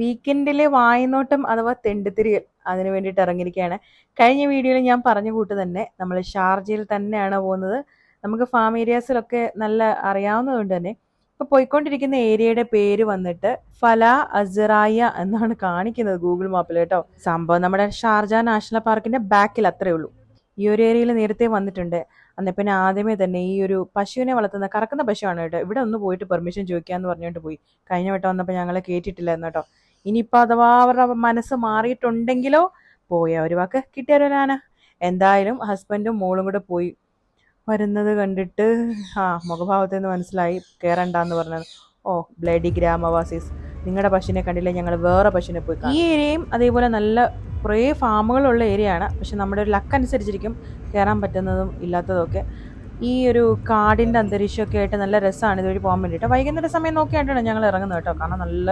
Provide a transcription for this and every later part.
വീക്കെൻഡിലെ വായനോട്ടം അഥവാ തെണ്ടിത്തിരിയൽ അതിന് വേണ്ടിയിട്ട് ഇറങ്ങിയിരിക്കുകയാണ്. കഴിഞ്ഞ വീഡിയോയിൽ ഞാൻ പറഞ്ഞ കൂട്ട് തന്നെ നമ്മൾ ഷാർജയിൽ തന്നെയാണ് പോകുന്നത്. നമുക്ക് ഫാം ഏരിയാസിലൊക്കെ നല്ല അറിയാവുന്നതുകൊണ്ട് തന്നെ ഇപ്പോൾ പോയിക്കൊണ്ടിരിക്കുന്ന ഏരിയയുടെ പേര് വന്നിട്ട് ഫല അസറായ എന്നാണ് കാണിക്കുന്നത് ഗൂഗിൾ മാപ്പിൽ കേട്ടോ. സംഭവം നമ്മുടെ ഷാർജ നാഷണൽ പാർക്കിന്റെ ബാക്കിൽ അത്രേ ഉള്ളൂ. ഈ ഒരു ഏരിയയിൽ നേരത്തെ വന്നിട്ടുണ്ട്. അന്ന പിന്നെ ആദ്യമേ തന്നെ ഈ ഒരു പശുവിനെ വളർത്തുന്ന കറക്കുന്ന പശുവാണ് കേട്ടോ. ഇവിടെ ഒന്ന് പോയിട്ട് പെർമിഷൻ ചോദിക്കാന്ന് പറഞ്ഞുകൊണ്ട് പോയി. കഴിഞ്ഞ വട്ടം വന്നപ്പോൾ ഞങ്ങളെ കേട്ടിട്ടില്ലായിരുന്നു കേട്ടോ. ഇനിയിപ്പോൾ അഥവാ അവരുടെ മനസ്സ് മാറിയിട്ടുണ്ടെങ്കിലോ പോയ ഒരു വാക്ക് കിട്ടിയൊരാന എന്തായാലും ഹസ്ബൻഡും മോളും കൂടെ പോയി. വരുന്നത് കണ്ടിട്ട് ആ മുഖഭാവത്തിൽ നിന്ന് മനസ്സിലായി കയറണ്ടെന്ന് പറഞ്ഞത്. ഓ ബ്ലഡി ഗ്രാമവാസീസ് നിങ്ങളുടെ പശുവിനെ കണ്ടില്ല? ഞങ്ങൾ വേറെ പശുവിനെ പോയി. ഈ ഏരിയയും അതേപോലെ നല്ല കുറേ ഫാമുകളുള്ള ഏരിയ ആണ് പക്ഷെ നമ്മുടെ ഒരു ലക്ക് അനുസരിച്ചിരിക്കും കയറാൻ പറ്റുന്നതും ഇല്ലാത്തതൊക്കെ ഈ ഒരു കാടിന്റെ അന്തരീക്ഷമൊക്കെ ആയിട്ട് നല്ല രസമാണ് ഇതുവഴി പോകാൻ വേണ്ടിയിട്ട്. വൈകുന്നേര സമയം നോക്കിയായിട്ടാണ് ഞങ്ങൾ ഇറങ്ങുന്നത് കേട്ടോ. കാരണം നല്ല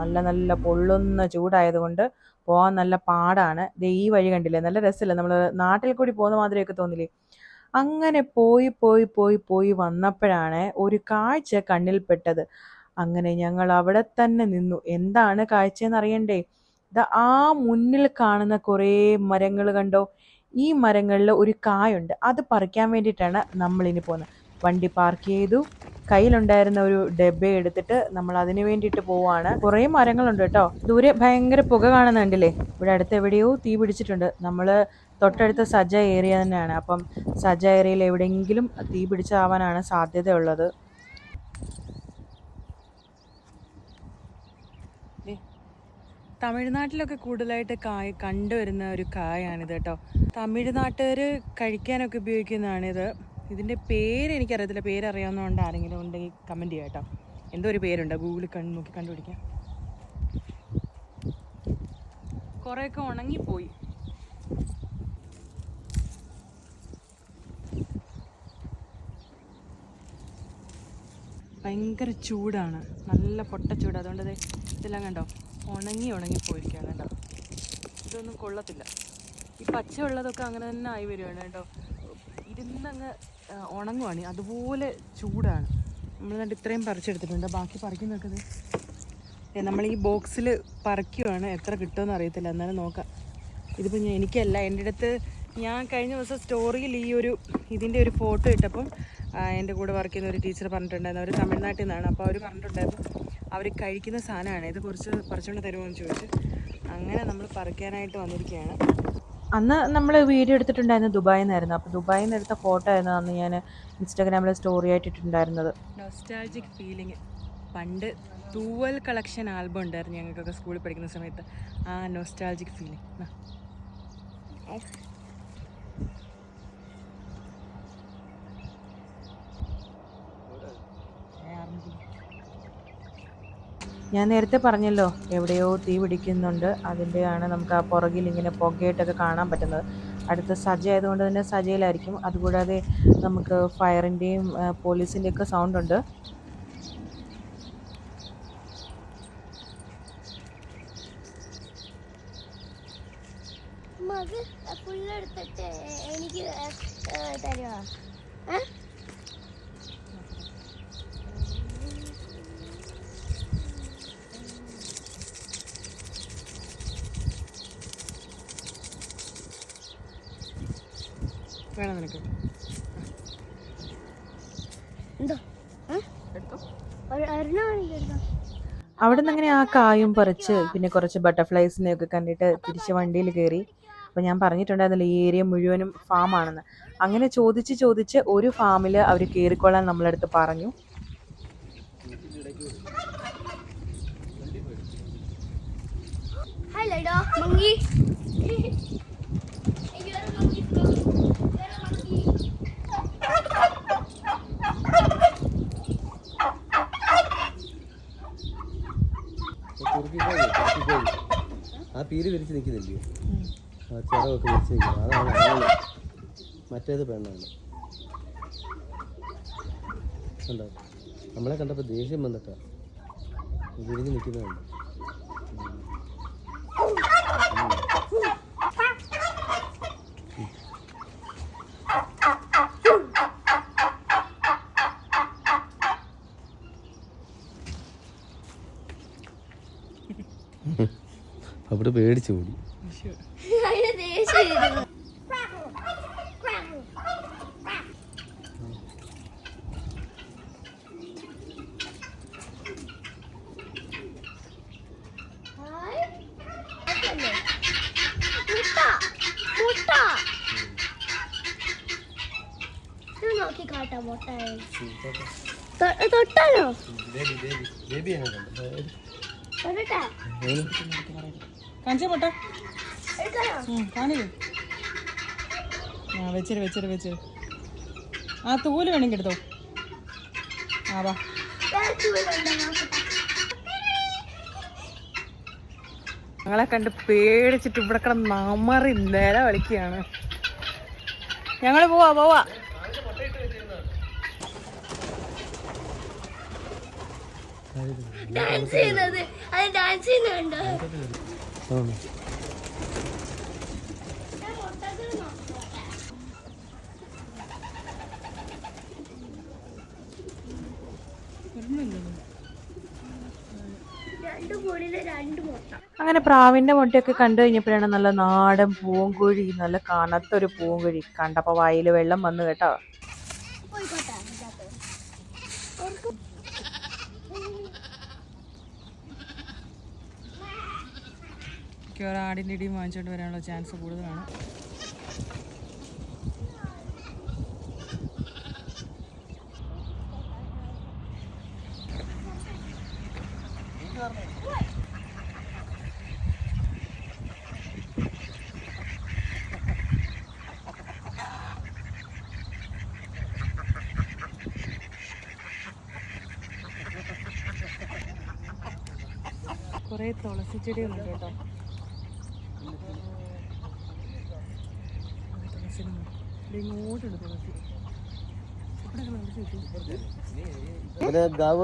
നല്ല നല്ല പൊള്ളുന്ന ചൂടായതുകൊണ്ട് പോകാൻ നല്ല പാടാണ്. ദേ ഈ വഴി കണ്ടില്ലേ? നല്ല രസമില്ല നമ്മൾ നാട്ടിൽ കൂടി പോകുന്ന മാതിരിയൊക്കെ തോന്നില്ലേ? അങ്ങനെ പോയി പോയി പോയി പോയി വന്നപ്പോഴാണ് ഒരു കാഴ്ച കണ്ണിൽപ്പെട്ടത് അങ്ങനെ ഞങ്ങൾ അവിടെ തന്നെ നിന്നു. എന്താണ് കാഴ്ചയെന്ന് അറിയണ്ടേ? ആ മുന്നിൽ കാണുന്ന കുറേ മരങ്ങൾ കണ്ടോ? ഈ മരങ്ങളിൽ ഒരു കായുണ്ട്. അത് പറിക്കാൻ വേണ്ടിയിട്ടാണ് നമ്മളിനി പോകുന്നത്. വണ്ടി പാർക്ക് ചെയ്തു. കയ്യിലുണ്ടായിരുന്ന ഒരു ഡബ്ബ എടുത്തിട്ട് നമ്മൾ അതിന് വേണ്ടിയിട്ട് പോവാണ്. കുറേ മരങ്ങളുണ്ട് കേട്ടോ. ദൂരെ ഭയങ്കര പുക കാണുന്നുണ്ടല്ലേ? ഇവിടെ അടുത്ത് എവിടെയോ തീ പിടിച്ചിട്ടുണ്ട്. നമ്മൾ തൊട്ടടുത്ത സജ്ജ ഏരിയ തന്നെയാണ്. അപ്പം സജ്ജ ഏരിയയിൽ എവിടെയെങ്കിലും തീ പിടിച്ചാവാനാണ് സാധ്യതയുള്ളത്. തമിഴ്നാട്ടിലൊക്കെ കൂടുതലായിട്ട് കായ് കണ്ടുവരുന്ന ഒരു കായാണിത് കേട്ടോ. തമിഴ്നാട്ടുകാർ കഴിക്കാനൊക്കെ ഉപയോഗിക്കുന്നതാണിത്. ഇതിന്റെ പേര് എനിക്കറിയത്തില്ല. പേരറിയാവുന്നതുകൊണ്ട് ആരെങ്കിലും ഉണ്ടെങ്കിൽ കമന്റ് ചെയ്യാം കേട്ടോ. എന്തോ ഒരു പേരുണ്ട്. ഗൂഗിളിൽ കണ്ടു നോക്കി കണ്ടുപിടിക്കാം. കുറേയൊക്കെ ഉണങ്ങിപ്പോയി. ഭയങ്കര ചൂടാണ്. നല്ല പൊട്ട ചൂട്. അതുകൊണ്ട് ഇതെല്ലാം കണ്ടോ? ഉണങ്ങി ഉണങ്ങി പോയിരിക്കുകയാണ് കേട്ടോ. ഇതൊന്നും കൊള്ളത്തില്ല. ഈ പച്ചയുള്ളതൊക്കെ അങ്ങനെ തന്നെ ആയി വരികയാണ് കേട്ടോ. ഇരുന്നങ്ങ് ഉണങ്ങുവാണ്. അതുപോലെ ചൂടാണ്. നമ്മൾ കണ്ട് ഇത്രയും പറിച്ചെടുത്തിട്ടുണ്ട്. ബാക്കി ഏ, നമ്മൾ ഈ ബോക്സിൽ പറിക്കുവാണ്. എത്ര കിട്ടുമെന്ന് അറിയത്തില്ല. എന്നാലും നോക്കാം. ഇതിപ്പോൾ ഞാൻ എനിക്കല്ല. എന്റെ അടുത്ത് ഞാൻ കഴിഞ്ഞ ദിവസം സ്റ്റോറിയിൽ ഈ ഒരു ഇതിന്റെ ഒരു ഫോട്ടോ ഇട്ടപ്പം എന്റെ കൂടെ വർക്ക് ചെയ്യുന്ന ഒരു ടീച്ചർ പറഞ്ഞിട്ടുണ്ടായിരുന്നു. അവർ തമിഴ്നാട്ടിൽ നിന്നാണ്. അപ്പോൾ അവർ പറഞ്ഞിട്ടുണ്ടായിരുന്നു അവർ കഴിക്കുന്ന സാധനമാണ്. ഇത് കുറച്ച് പറിച്ചുകൊണ്ട് തരുമോ എന്ന് ചോദിച്ച്. അങ്ങനെ നമ്മൾ പറിക്കാനായിട്ട് വന്നിരിക്കുകയാണ്. അന്ന് നമ്മൾ വീഡിയോ എടുത്തിട്ടുണ്ടായിരുന്നത് ദുബായിൽ നിന്നായിരുന്നു അപ്പോൾ ദുബായിൽ നിന്ന് എടുത്ത ഫോട്ടോ ആയിരുന്നു അന്ന് ഞാൻ ഇൻസ്റ്റാഗ്രാമിൽ സ്റ്റോറി ആയിട്ടിട്ടുണ്ടായിരുന്നത്. നോസ്റ്റാൾജിക് ഫീലിംഗ് പണ്ട് തൂവൽ കളക്ഷൻ ആൽബം ഉണ്ടായിരുന്നു ഞങ്ങൾക്കൊക്കെ സ്കൂളിൽ പഠിക്കുന്ന സമയത്ത്. ആ നോസ്റ്റാൾജിക് ഫീലിംഗ് ഞാൻ നേരത്തെ പറഞ്ഞല്ലോ എവിടെയോ തീ പിടിക്കുന്നുണ്ട്. അതിന്റെയാണ് നമുക്ക് ആ പുറകിൽ ഇങ്ങനെ പുകയായിട്ടൊക്കെ കാണാൻ പറ്റുന്നത്. അടുത്ത സജ ആയതുകൊണ്ട് തന്നെ സജയിലായിരിക്കും. അതുകൂടാതെ നമുക്ക് ഫയറിന്റെയും പോലീസിന്റെയൊക്കെ സൗണ്ട് ഉണ്ട്. മക് ഫുള്ളെടുത്തിട്ട് എനിക്ക് തരുമോ ഏ വേണം നിനക്ക്. എന്തോ? എടുത്തോ. അവിടെ നിന്ന് അങ്ങനെ ആ കായും പറിച്ച് പിന്നെ കുറച്ച് ബട്ടർഫ്ലൈസിനെ ഒക്കെ കണ്ടിട്ട് തിരിച്ച് വണ്ടിയിൽ കയറി അപ്പോൾ ഞാൻ പറഞ്ഞിട്ടുണ്ടായിരുന്നില്ല ഈ ഏരിയ മുഴുവനും ഫാമാണെന്ന് അങ്ങനെ ചോദിച്ച് ചോദിച്ച് ഒരു ഫാമിൽ അവർ കയറിക്കൊള്ളാൻ നമ്മളടുത്ത് പറഞ്ഞു. ഹലോടാ ആ പീര് വിരിച്ച് നിൽക്കുന്നില്ലയോ ആ ചിറകൊക്കെ വിരിച്ച് നിൽക്കുന്നു. അതാണ് ആണ് മറ്റേത് പെണ്ണാണ്. കണ്ടോ? നമ്മളെ കണ്ടപ്പോൾ ദേഷ്യം വന്നിട്ടാണ് വിരിഞ്ഞ് നിൽക്കുന്നതുണ്ട് അവിടെ പേടിച്ചു. ഹായ്. അതല്ലേ? മുട്ട മുട്ട തൊ- തൊട്ടാലോ തൊടട്ടെ കാണിച്ചേ പോട്ടെ. കാണില്ലേ ആ വെച്ചിട്ട് വെച്ചിട്ട് വെച്ചിട്ട് ആ തൂൽ വേണമെങ്കിൽ എടുത്തോ. ആ വാ. ഞങ്ങളെ കണ്ട് പേടിച്ചിട്ട് ഇവിടെ കിടന്ന് നമറി നില കളിക്കുകയാണ്. ഞങ്ങൾ പോവാ പോവാ. ഡാൻസ് ചെയ്യുന്നത്. അത് ഡാൻസ് ചെയ്യുന്നുണ്ടോ? രണ്ട് കോടിയിൽ രണ്ട് മുട്ട അങ്ങനെ പ്രാവിന്റെ മുട്ടയൊക്കെ കണ്ടു കഴിഞ്ഞപ്പോഴാണ് നല്ല നാടൻ പൂങ്കുഴി നല്ല കനത്തൊരു പൂങ്കുഴി കണ്ടപ്പോ വായിൽ വെള്ളം വന്നു കേട്ടോ. മിക്കവാറും ആടിന്റെ ഇടിയും വാങ്ങിച്ചുകൊണ്ട് വരാനുള്ള ചാൻസ് കൂടുതലാണ്. കുറേ തുളസി ചെടികളുണ്ട് കേട്ടോ. ഗാവ്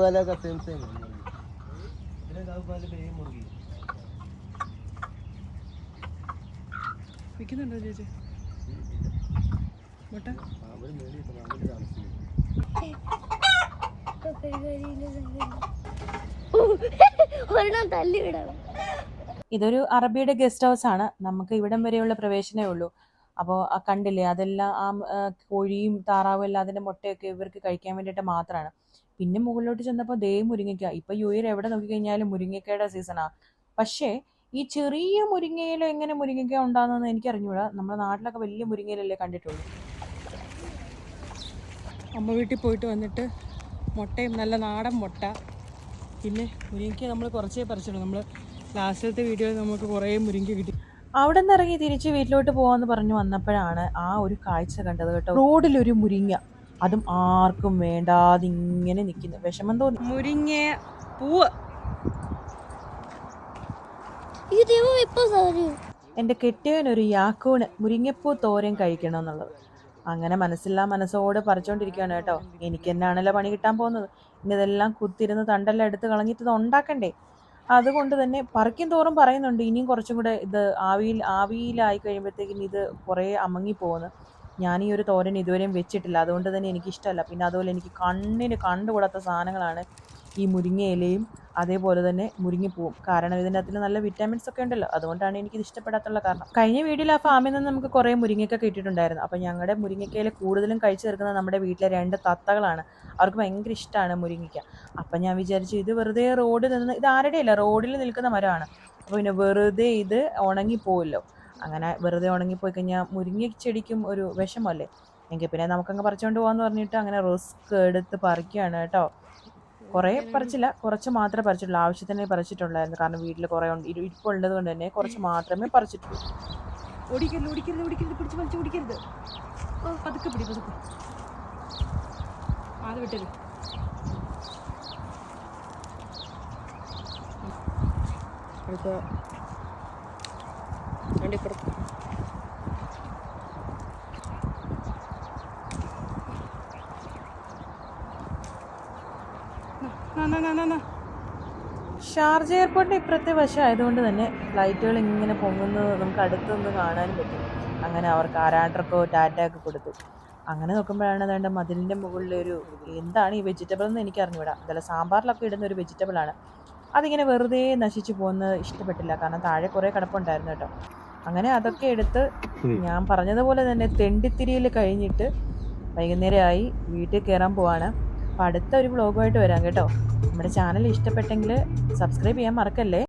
മുട്ട? ഇതൊരു അറബിയുടെ ഗസ്റ്റ് ഹൗസ് ആണ് നമുക്ക് ഇവിടം വരെയുള്ള പ്രവേശനമേ ഉള്ളൂ. അപ്പോൾ ആ കണ്ടില്ലേ അതെല്ലാം ആ കോഴിയും താറാവും എല്ലാം അതിന്റെ മുട്ടയൊക്കെ ഇവർക്ക് കഴിക്കാൻ വേണ്ടിയിട്ട് മാത്രമാണ് പിന്നെ മുകളിലോട്ട് ചെന്നപ്പോൾ ദേ മുരിങ്ങയ്ക്ക. ഇപ്പം യുയർ എവിടെ നോക്കിക്കഴിഞ്ഞാലും മുരിങ്ങയ്ക്കയുടെ സീസണാണ് പക്ഷേ ഈ ചെറിയ മുരിങ്ങയിൽ എങ്ങനെ മുരിങ്ങയ്ക്ക ഉണ്ടാകുന്നതെന്ന് എനിക്ക് അറിഞ്ഞൂടാ നമ്മുടെ നാട്ടിലൊക്കെ വലിയ മുരിങ്ങയിലല്ലേ കണ്ടിട്ടുള്ളൂ. അമ്മ വീട്ടിൽ പോയിട്ട് വന്നിട്ട് മുട്ടയും നല്ല നാടൻ മുട്ട. പിന്നെ മുരിങ്ങയ്ക്ക നമ്മൾ കുറച്ചേ പറിച്ചുള്ളൂ. നമ്മൾ ലാസ്റ്റത്തെ വീഡിയോയിൽ നമുക്ക് കുറേ മുരിങ്ങ കിട്ടി. അവിടെ നിന്ന് ഇറങ്ങി തിരിച്ച് വീട്ടിലോട്ട് പോകാമെന്ന് പറഞ്ഞു വന്നപ്പോഴാണ് ആ ഒരു കാഴ്ച കണ്ടത് കേട്ടോ. റോഡിലൊരു മുരിങ്ങ. അതും ആർക്കും വേണ്ടാതെ ഇങ്ങനെ നിൽക്കുന്നു വിഷമം തോന്നി. മുരിങ്ങ പൂവ് എന്റെ കെട്ടിയവനൊരു യാക്കൂണ് മുരിങ്ങപ്പൂ തോരൻ കഴിക്കണം എന്നുള്ളത് അങ്ങനെ മനസ്സില്ലാ മനസ്സോട് പറിച്ചോണ്ടിരിക്കുകയാണ് കേട്ടോ. എനിക്ക് തന്നെയാണല്ലോ പണി കിട്ടാൻ പോകുന്നത്? ഇനി ഇതെല്ലാം കുത്തിരുന്ന് തണ്ടെല്ലാം എടുത്ത് കളഞ്ഞിട്ട് ഇത് ഉണ്ടാക്കണ്ടേ? അതുകൊണ്ട് തന്നെ പറിക്കും തോറും പറയുന്നുണ്ട് ഇനിയും കുറച്ചും കൂടെ ഇത് ആവിയിൽ ആവിയിലായി കഴിയുമ്പോഴത്തേക്കും ഇത് കുറേ അമങ്ങി പോകുന്നു ഞാൻ ഈ ഒരു തോരൻ ഇതുവരെയും വെച്ചിട്ടില്ല. അതുകൊണ്ട് തന്നെ എനിക്കിഷ്ടമല്ല. പിന്നെ അതുപോലെ എനിക്ക് കണ്ണിന് കണ്ടുകൂടാത്ത സാധനങ്ങളാണ് ഈ മുരിങ്ങ ഇലയും അതേപോലെ തന്നെ മുരിങ്ങിപ്പോവും കാരണം ഇതിന്റെ അകത്തിൽ നല്ല വിറ്റാമിൻസ് ഒക്കെ ഉണ്ടല്ലോ. അതുകൊണ്ടാണ് എനിക്കിത് ഇഷ്ടപ്പെടാത്തുള്ള കാരണം. കഴിഞ്ഞ വീട്ടിൽ ആ ഫാമിൽ നിന്ന് നമുക്ക് കുറേ മുരിങ്ങയൊക്കെ കിട്ടിയിട്ടുണ്ടായിരുന്നു. അപ്പോൾ ഞങ്ങളുടെ മുരിങ്ങയ്ക്കയിൽ കൂടുതലും കഴിച്ചു തീർക്കുന്നത് നമ്മുടെ വീട്ടിലെ രണ്ട് തത്തകളാണ്. അവർക്ക് ഭയങ്കര ഇഷ്ടമാണ് മുരിങ്ങയ്ക്ക. അപ്പം ഞാൻ വിചാരിച്ചു ഇത് വെറുതെ റോഡിൽ നിന്ന് ഇത് ആരുടെയല്ല റോഡിൽ നിൽക്കുന്ന മരമാണ്. അപ്പോൾ പിന്നെ വെറുതെ ഇത് ഉണങ്ങിപ്പോവല്ലോ അങ്ങനെ വെറുതെ ഉണങ്ങിപ്പോയി കഴിഞ്ഞാൽ മുരിങ്ങ ചെടിക്കും ഒരു വിഷമല്ലേ എങ്കിൽ പിന്നെ നമുക്കങ്ങ് പറിച്ചുകൊണ്ട് പോകാമെന്ന് പറഞ്ഞിട്ട് അങ്ങനെ റിസ്ക് എടുത്ത് പറിക്കുകയാണ് കേട്ടോ. കുറേ പറിച്ചില്ല. കുറച്ച് മാത്രമേ പറിച്ചിട്ടുള്ളൂ. ആവശ്യത്തിന് പറിച്ചിട്ടുള്ളായിരുന്നു. കാരണം വീട്ടിൽ കുറേ ഉണ്ട്. ഇരു- ഇരിപ്പുള്ളത് കൊണ്ട് തന്നെ കുറച്ച് മാത്രമേ പറിച്ചിട്ടുള്ളൂ. ഓടിക്കരുത് ഓടിക്കരുത് ഓടിക്കരുത്. പിടിച്ച് വലിച്ച് ഓടിക്കരുത്. ഓ പതുക്കെ പിടി പതുക്കെ. അത് വിട്ടത് അടുത്ത. ഷാർജ എയർപോർട്ടിന് ഇപ്പുറത്തെ വശം ആയതുകൊണ്ട് തന്നെ ഫ്ലൈറ്റുകൾ ഇങ്ങനെ പൊങ്ങുന്നത് നമുക്ക് അടുത്തൊന്ന് കാണാൻ പറ്റും. അങ്ങനെ അവർക്ക് ആരാട്ടർക്കോ ടാറ്റ ഒക്കെ കൊടുത്തു. അങ്ങനെ നോക്കുമ്പോഴാണ് വേണ്ട മതിലിന്റെ മുകളിലൊരു എന്താണ് ഈ വെജിറ്റബിൾ എന്ന് എനിക്ക് അറിഞ്ഞുവിടാം അതല്ല സാമ്പാറിലൊക്കെ ഇടുന്ന ഒരു വെജിറ്റബിൾ ആണ്. അതിങ്ങനെ വെറുതെ നശിച്ചു പോകുന്നത് ഇഷ്ടപ്പെട്ടില്ല. കാരണം താഴെ കുറേ കിടപ്പുണ്ടായിരുന്നു കേട്ടോ. അങ്ങനെ അതൊക്കെ എടുത്ത് ഞാൻ പറഞ്ഞതുപോലെ തന്നെ തെണ്ടിത്തിരിയിൽ കഴിഞ്ഞിട്ട് വൈകുന്നേരമായി വീട്ടിൽ കയറാൻ പോവാണ്. അപ്പോൾ അടുത്ത ഒരു വ്ളോഗുമായിട്ട് വരാം കേട്ടോ. നമ്മുടെ ചാനൽ ഇഷ്ടപ്പെട്ടെങ്കിൽ സബ്സ്ക്രൈബ് ചെയ്യാൻ മറക്കല്ലേ?